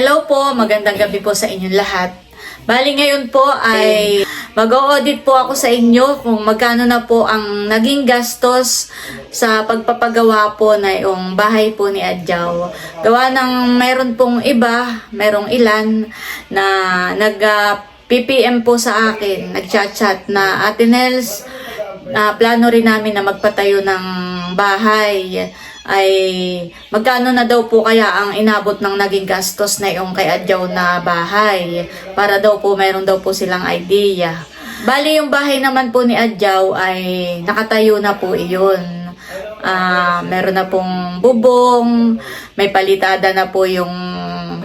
Hello po, magandang gabi po sa inyong lahat. Bali ngayon po ay mag-audit po ako sa inyo kung magkano na po ang naging gastos sa pagpapagawa po na yung bahay po ni Adjaw. Gawa ng meron pong iba, merong ilan na nag ah, PPM po sa akin, nagchat-chat na Ate Nels, ah, plano rin namin na magpatayo ng bahay ay magkano na daw po kaya ang inabot ng naging gastos na yung kay Adjaw na bahay para daw po mayroon daw po silang idea. Bali yung bahay naman po ni Adjaw ay nakatayo na po iyon. Ah, meron na pong bubong, may palitada na po yung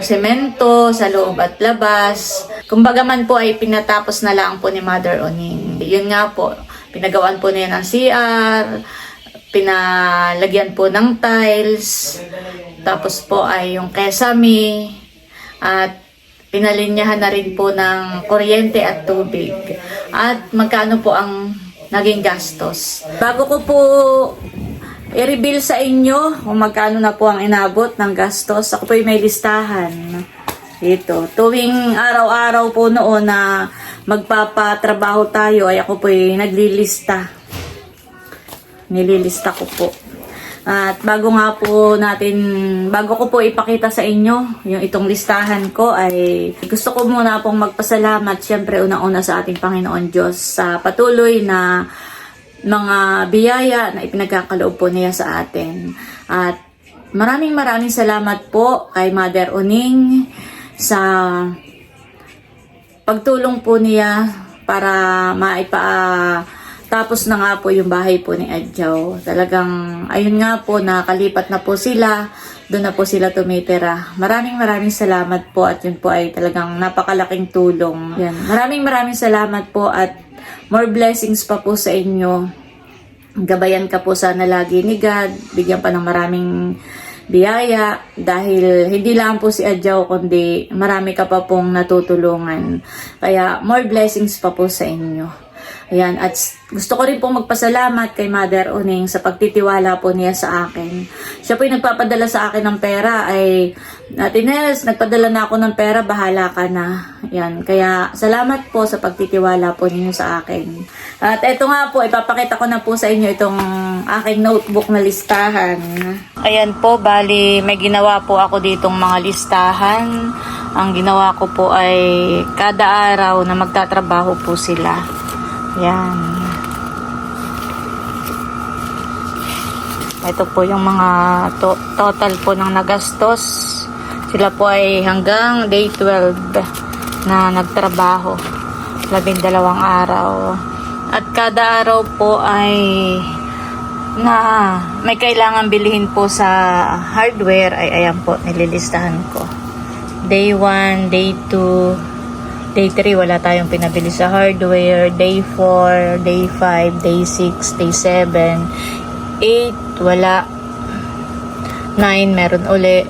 semento sa loob at labas. Kumbaga man po ay pinatapos na lang po ni Mother Oning. Yun nga po, pinagawaan po niya ng CR, pinalagyan po ng tiles, tapos po ay yung kesame, at pinalinyahan na rin po ng kuryente at tubig. At magkano po ang naging gastos. Bago ko po i-reveal sa inyo kung magkano na po ang inabot ng gastos, ako po ay may listahan. Dito. Tuwing araw-araw po noon na magpapatrabaho tayo ay ako po ay naglilista nililista ko po. At bago nga po natin, bago ko po ipakita sa inyo yung itong listahan ko ay gusto ko muna pong magpasalamat syempre unang-una sa ating Panginoon Diyos sa patuloy na mga biyaya na ipinagkakaloob po niya sa atin. At maraming maraming salamat po kay Mother Uning sa pagtulong po niya para maipa tapos na nga po yung bahay po ni Adjaw. Talagang, ayun nga po, nakalipat na po sila. Doon na po sila tumitira. Maraming maraming salamat po at yun po ay talagang napakalaking tulong. Yan. Maraming maraming salamat po at more blessings pa po sa inyo. Gabayan ka po sana lagi ni God. Bigyan pa ng maraming biyaya dahil hindi lang po si Adjaw kundi marami ka pa pong natutulungan. Kaya more blessings pa po sa inyo. Ayan, at gusto ko rin pong magpasalamat kay Mother Uning sa pagtitiwala po niya sa akin. Siya po yung nagpapadala sa akin ng pera ay, Ate Nels, nagpadala na ako ng pera, bahala ka na. Ayan, kaya salamat po sa pagtitiwala po ninyo sa akin. At eto nga po, ipapakita ko na po sa inyo itong aking notebook na listahan. Ayan po, bali may ginawa po ako ditong mga listahan. Ang ginawa ko po ay kada araw na magtatrabaho po sila. Yan. Ito po yung mga to- total po ng nagastos. Sila po ay hanggang day 12 na nagtrabaho. Labindalawang araw. At kada araw po ay na may kailangan bilhin po sa hardware ay ayan po nililistahan ko. Day 1, day 2, Day 3, wala tayong pinabili sa hardware. Day 4, day 5, day 6, day 7, 8, wala. 9, meron uli.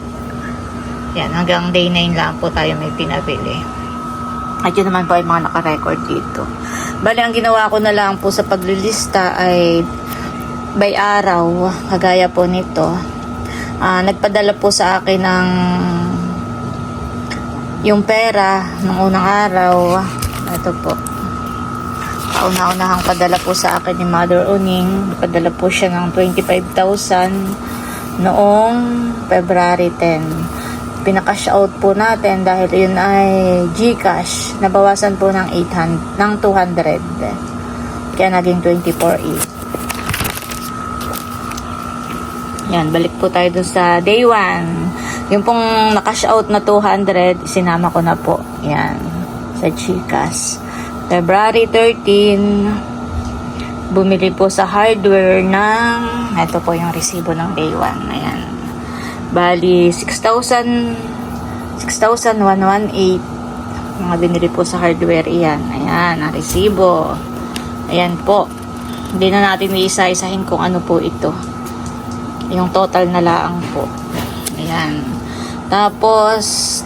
Yan, hanggang day 9 lang po tayo may pinabili. At yun naman po ay mga nakarecord dito. Bali, ang ginawa ko na lang po sa paglilista ay by araw, kagaya po nito. Ah, nagpadala po sa akin ng yung pera ng unang araw, ito po. Kauna-unahang padala po sa akin ni Mother Uning. Padala po siya ng 25,000 noong February 10. Pinaka-cash out po natin dahil yun ay Gcash. Nabawasan po ng 800, ng 200. Kaya naging 24,800. Yan, balik po tayo dun sa day 1. Yung pong nakash out na 200, sinama ko na po. Yan, sa Chicas. February 13, bumili po sa hardware ng, ito po yung resibo ng day 1. Ayan. Bali, 6,000, 6,118. Mga binili po sa hardware. Ayan, ayan, ang resibo. Ayan po. Hindi na natin iisa-isahin kung ano po ito. Yung total na laang po. Ayan. Tapos,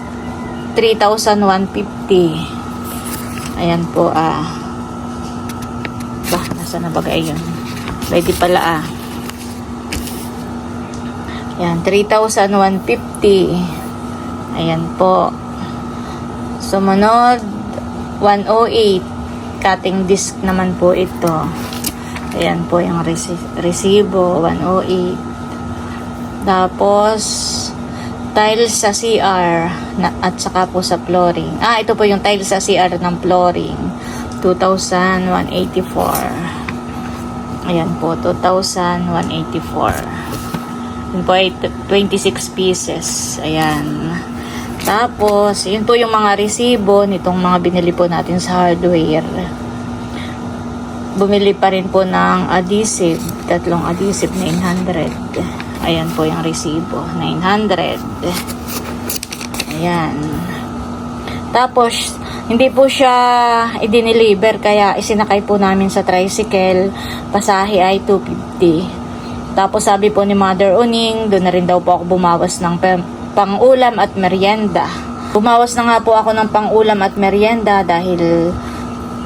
3,150. Ayan po, ah. Bah, nasa na bagay yun? Ready pala, ah. Ayan, 3,150. Ayan po. Sumunod, 108. Cutting disc naman po ito. Ayan po yung resi- resibo, 108. Tapos, tiles sa CR na, at saka po sa flooring. Ah, ito po yung tiles sa CR ng flooring. 2,184. Ayan po, 2,184. Yun po ay t- 26 pieces. Ayan. Tapos, yun po yung mga resibo nitong mga binili po natin sa hardware. Bumili pa rin po ng adhesive. Tatlong adhesive, 900. Ayan po yung resibo. 900. Ayan. Tapos, hindi po siya i-deliver kaya isinakay po namin sa tricycle. Pasahe ay 250. Tapos sabi po ni Mother Uning, doon na rin daw po ako bumawas ng pang- pang-ulam at merienda. Bumawas na nga po ako ng pang-ulam at merienda dahil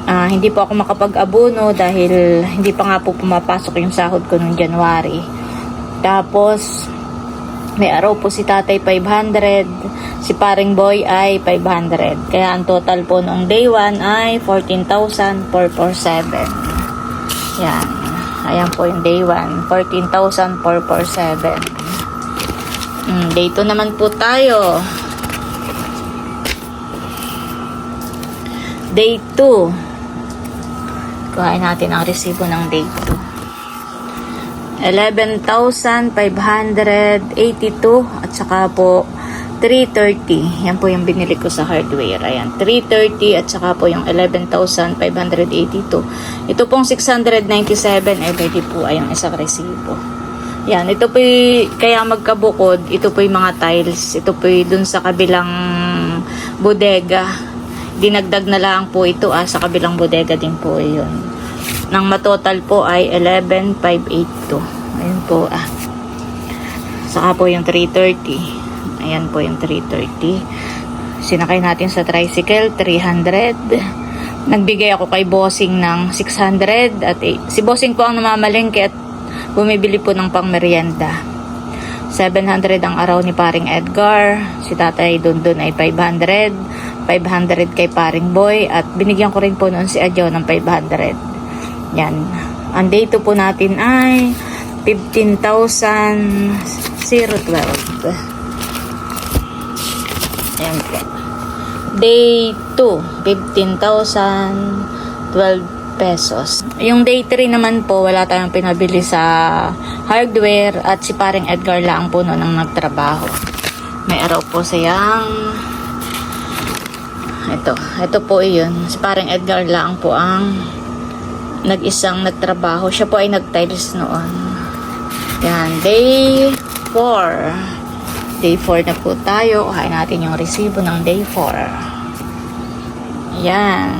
ah, hindi po ako makapag-abono dahil hindi pa nga po pumapasok yung sahod ko noong January. Tapos, may araw po si tatay 500, si paring boy ay 500. Kaya ang total po noong day 1 ay 14,447. Yan. Ayan po yung day 1. 14,447. Mm, day 2 naman po tayo. Day 2. Kuhain natin ang resibo ng day 2. 11,582 at saka po 330. Yan po yung binili ko sa hardware. Ayan, 330 at saka po yung 11,582. Ito pong 697 eh pwede po ay ang isang resibo. Yan, ito po kaya magkabukod, ito po yung mga tiles. Ito po dun sa kabilang bodega. Dinagdag na lang po ito ah, sa kabilang bodega din po yun. Nang matotal po ay 11,582. Ayun po ah. Saka po yung 330. Ayan po yung 330. Sinakay natin sa tricycle, 300. Nagbigay ako kay Bossing ng 600 at eh, si Bossing po ang namamalengke at bumibili po ng pangmerienda. 700 ang araw ni paring Edgar. Si tatay doon doon ay 500. 500 kay paring boy. At binigyan ko rin po noon si Adjo ng 500. Yan. Ang date po natin ay 15,012. Ayan po. Day 2, 15,012 pesos. Yung day 3 naman po, wala tayong pinabili sa hardware at si paring Edgar lang po noon ang nagtrabaho. May araw po sayang ito, ito po iyon. Si paring Edgar lang po ang nag-isang nagtrabaho. Siya po ay nag-tiles noon. Yan, day 4. Day 4 na po tayo. Kuhain natin yung resibo ng day 4. Yan.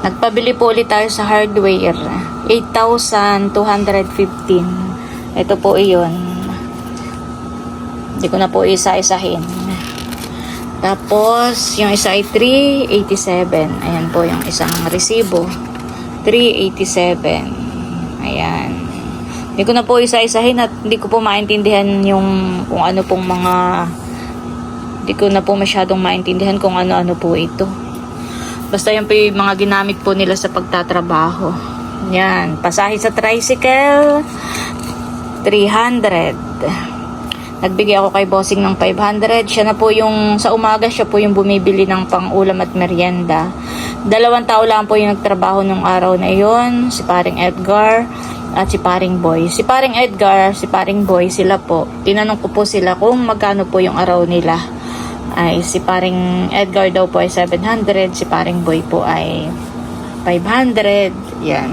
Nagpabili po ulit tayo sa hardware. 8,215. Ito po iyon. Hindi ko na po isa-isahin. Tapos, yung isa ay 387. Ayan po yung isang resibo. 387. Ayan. Hindi ko na po isa-isahin at hindi ko po maintindihan yung kung ano pong mga hindi ko na po masyadong maintindihan kung ano-ano po ito. Basta yung po yung mga ginamit po nila sa pagtatrabaho. Yan. Pasahe sa tricycle. 300. Nagbigay ako kay bossing ng 500. Siya na po yung, sa umaga, siya po yung bumibili ng pang-ulam at merienda. Dalawang tao lang po yung nagtrabaho nung araw na yon Si paring Edgar at si paring Boy. Si paring Edgar, si paring Boy, sila po. Tinanong ko po sila kung magkano po yung araw nila. Ay, si paring Edgar daw po ay 700. Si paring Boy po ay 500. Yan.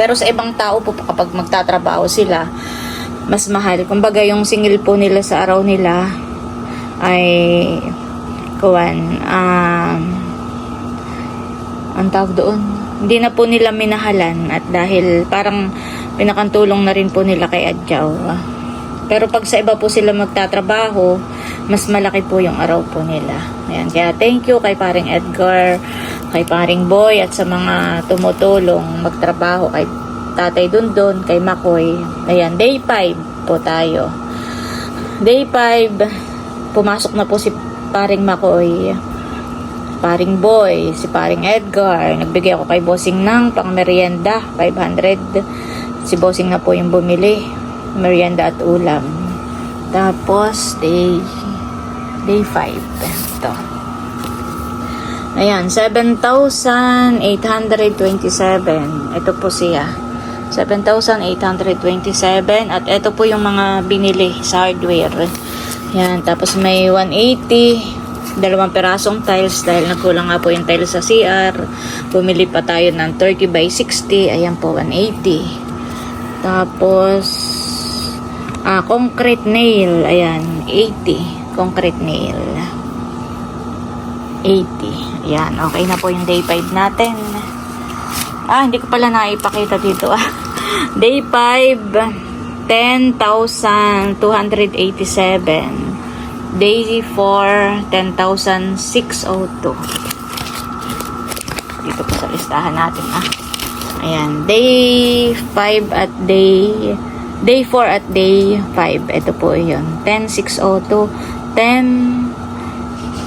Pero sa ibang tao po kapag magtatrabaho sila, mas mahal. Kumbaga yung single po nila sa araw nila ay kuwan um, ang tawag doon hindi na po nila minahalan at dahil parang pinakantulong na rin po nila kay Adjaw pero pag sa iba po sila magtatrabaho mas malaki po yung araw po nila Ayan, kaya thank you kay paring Edgar kay paring Boy at sa mga tumutulong magtrabaho kay Tatay Dundon, kay Makoy. Ayan, day 5 po tayo. Day 5, pumasok na po si paring Makoy, paring Boy, si paring Edgar. Nagbigay ako kay Bossing ng pang merienda, 500. Si Bossing na po yung bumili, merienda at ulam. Tapos, day, day 5. Ito. Ayan, 7,827. Ito po siya. 7,827. At ito po yung mga binili sa hardware. Ayan, tapos may 180. Dalawang perasong tiles dahil nagkulang nga po yung tiles sa CR. Bumili pa tayo ng 30 by 60. Ayan po, 180. Tapos, ah, concrete nail. Ayan, 80. Concrete nail. 80. Ayan, okay na po yung day 5 natin. Ah, hindi ko pala naipakita dito. ah. day 5, 10,287. Day 4, 10,602. Dito po sa listahan natin, ah. Ayan, day 5 at day day 4 at day 5. Ito po yun. 10,602. 10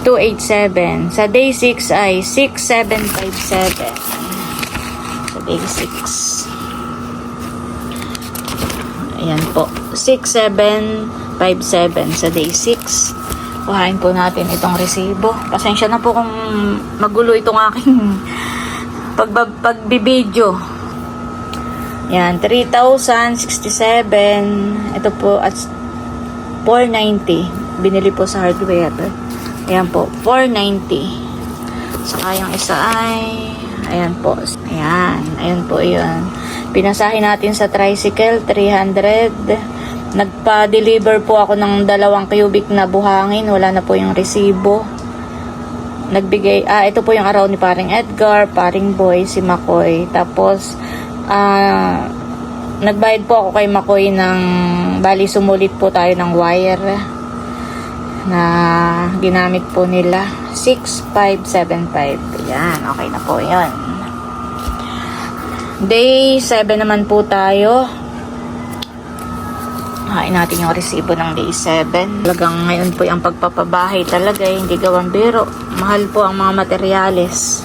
287. Sa day 6 ay 6757. Sa day 6. Ayan po. 6757 sa day 6. Kuhain po natin itong resibo. Pasensya na po kung magulo itong aking pagba, pagbibideo. Yan, 3,067. Ito po at 490. Binili po sa hardware. Ayan po, 490. Saka yung isa ay, ayan po. Ayan, ayan po yun. Pinasahin natin sa tricycle, 300. Nagpa-deliver po ako ng dalawang cubic na buhangin. Wala na po yung resibo. Nagbigay, ah, ito po yung araw ni paring Edgar, paring Boy, si Makoy. Tapos, ah, nagbayad po ako kay Makoy ng, bali sumulit po tayo ng wire na ginamit po nila 6575 yan okay na po yan day 7 naman po tayo hain natin yung resibo ng day 7 talagang ngayon po yung pagpapabahay talaga hindi gawang biro. Mahal po ang mga materyales.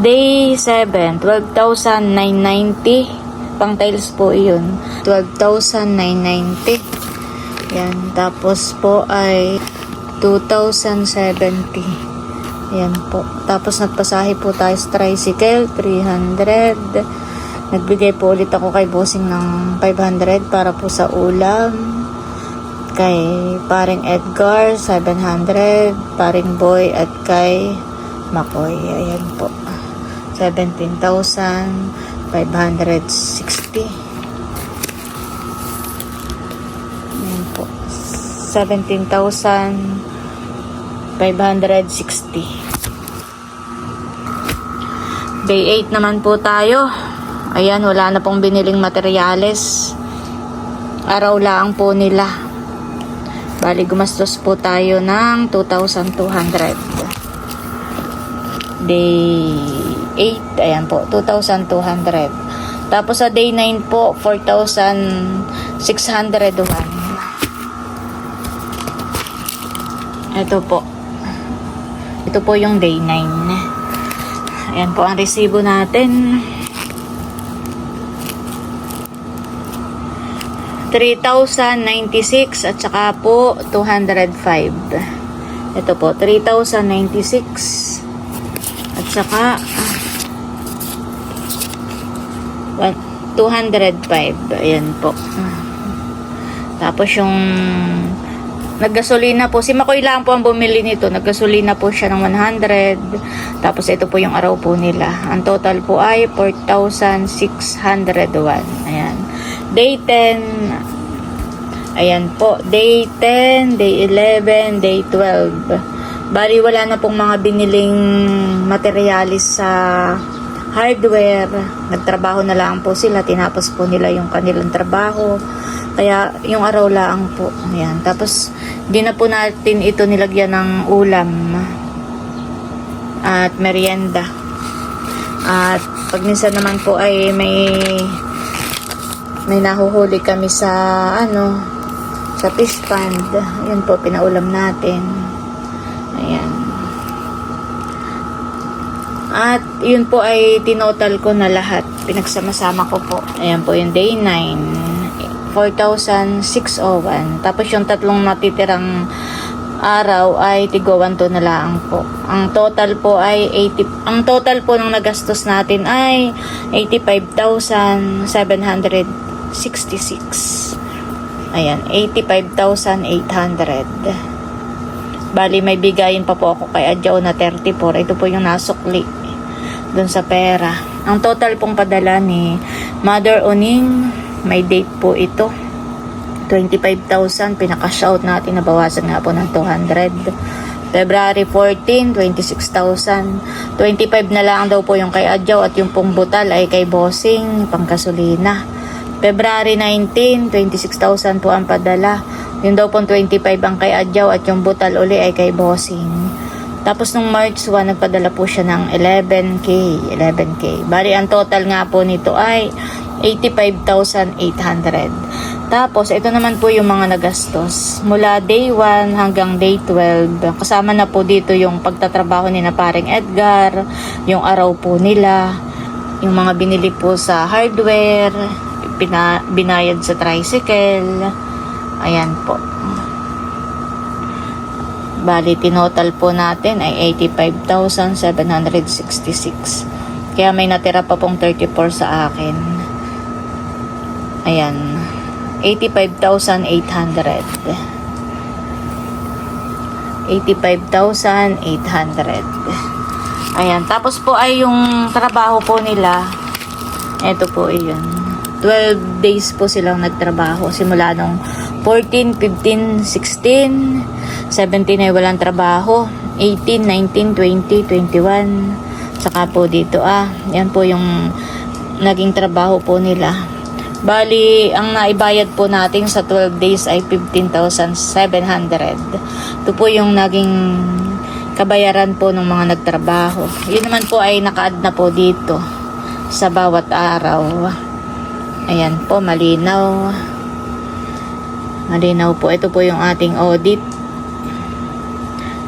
Day 7 12,990 pang tiles po yun. 12,990 yan. Tapos po ay 2,070. Ayan po. Tapos nagpasahe po tayo sa tricycle, 300. Nagbigay po ulit ako kay bossing ng 500 para po sa ulam. Kay paring Edgar, 700. Paring Boy at kay Makoy. Ayan po. 17,560. Ayan po. 17,560. Day 8 naman po tayo. Ayan, wala na pong biniling materyales. Araw lang po nila. Bali, gumastos po tayo ng 2,200. Day 8, ayan po, 2,200. Tapos sa day 9 po, 4,601. Ito po. Ito po yung day 9. Ayan po ang resibo natin. 3,096 at saka po 205. Ito po, 3,096 at saka ah, 205. Ayan po. Tapos yung Naggasolina po. Si Makoy lang po ang bumili nito. Naggasolina po siya ng 100. Tapos ito po yung araw po nila. Ang total po ay 4,601. Ayan. Day 10. Ayan po. Day 10, day 11, day 12. Bali wala na pong mga biniling materialis sa hardware. Nagtrabaho na lang po sila. Tinapos po nila yung kanilang trabaho. Kaya yung araw lang po. Ayan. Tapos di na po natin ito nilagyan ng ulam at merienda. At pag minsan naman po ay may may nahuhuli kami sa ano sa fish pond. Yun po pinaulam natin. Ayan. At yun po ay tinotal ko na lahat. Pinagsama-sama ko po. Ayan po yung day 9. 4,601. Tapos yung tatlong natitirang araw ay tigawan to na lang po. Ang total po ay 80 ang total po ng nagastos natin ay 85,766. Ayan, 85,800. Bali, may bigayin pa po ako kay Adjao na 34. Ito po yung nasukli dun sa pera. Ang total pong padala ni Mother Oning, may date po ito. 25,000. Pinaka-shout natin. Nabawasan nga po ng 200. February 14, 26,000. 25 na lang daw po yung kay Adjaw at yung pong butal ay kay Bossing, pangkasolina. February 19, 26,000 po ang padala. Yung daw pong 25 ang kay Adjaw at yung butal uli ay kay Bossing. Tapos nung March 1, nagpadala po siya ng 11K. 11K. Bali, ang total nga po nito ay 85,800. Tapos, ito naman po yung mga nagastos. Mula day 1 hanggang day 12, kasama na po dito yung pagtatrabaho ni na paring Edgar, yung araw po nila, yung mga binili po sa hardware, pina, binayad sa tricycle. Ayan po. Bali, tinotal po natin ay 85,766. Kaya may natira pa pong 34 sa akin. Ayan. 85,800. 85,800. Ayan. Tapos po ay yung trabaho po nila. Ito po iyon. 12 days po silang nagtrabaho. Simula nung 14, 15, 16, 17 ay walang trabaho. 18, 19, 20, 21. Saka po dito ah. Yan po yung naging trabaho po nila. Bali, ang naibayad po natin sa 12 days ay 15,700. Ito po yung naging kabayaran po ng mga nagtrabaho. Yun naman po ay naka-add na po dito sa bawat araw. Ayan po, malinaw. Malinaw po. Ito po yung ating audit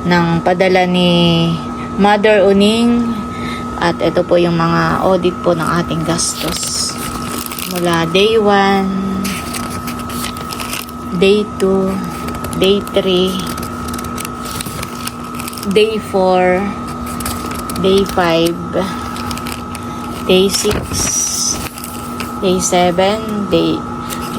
ng padala ni Mother Uning at ito po yung mga audit po ng ating gastos mula day 1 day 2 day 3 day 4 day 5 day 6 day 7 day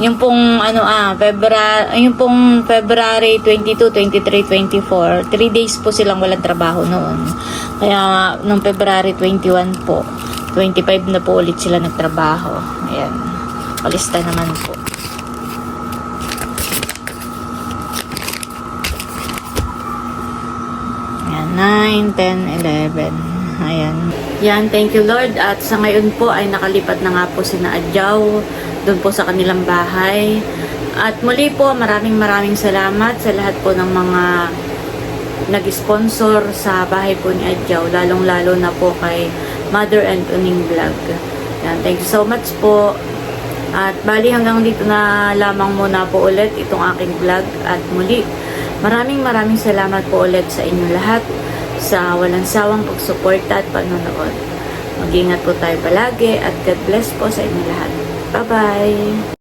yung pong ano ah February yung pong February 22, 23, 24 3 days po silang walang trabaho noon kaya nung February 21 po 25 na po ulit sila nagtrabaho ayan palista naman po Ayan, 9, 10, 11. Ayan. Yan, thank you Lord. At sa ngayon po ay nakalipat na nga po si na Adjaw doon po sa kanilang bahay. At muli po, maraming maraming salamat sa lahat po ng mga nag-sponsor sa bahay po ni Adjaw. Lalong-lalo na po kay Mother and Uning Vlog. Yan, thank you so much po. At bali hanggang dito na lamang muna po ulit itong aking vlog. At muli, maraming maraming salamat po ulit sa inyo lahat sa walang sawang pagsuporta at panonood. Mag-ingat po tayo palagi at God bless po sa inyo lahat. Bye-bye!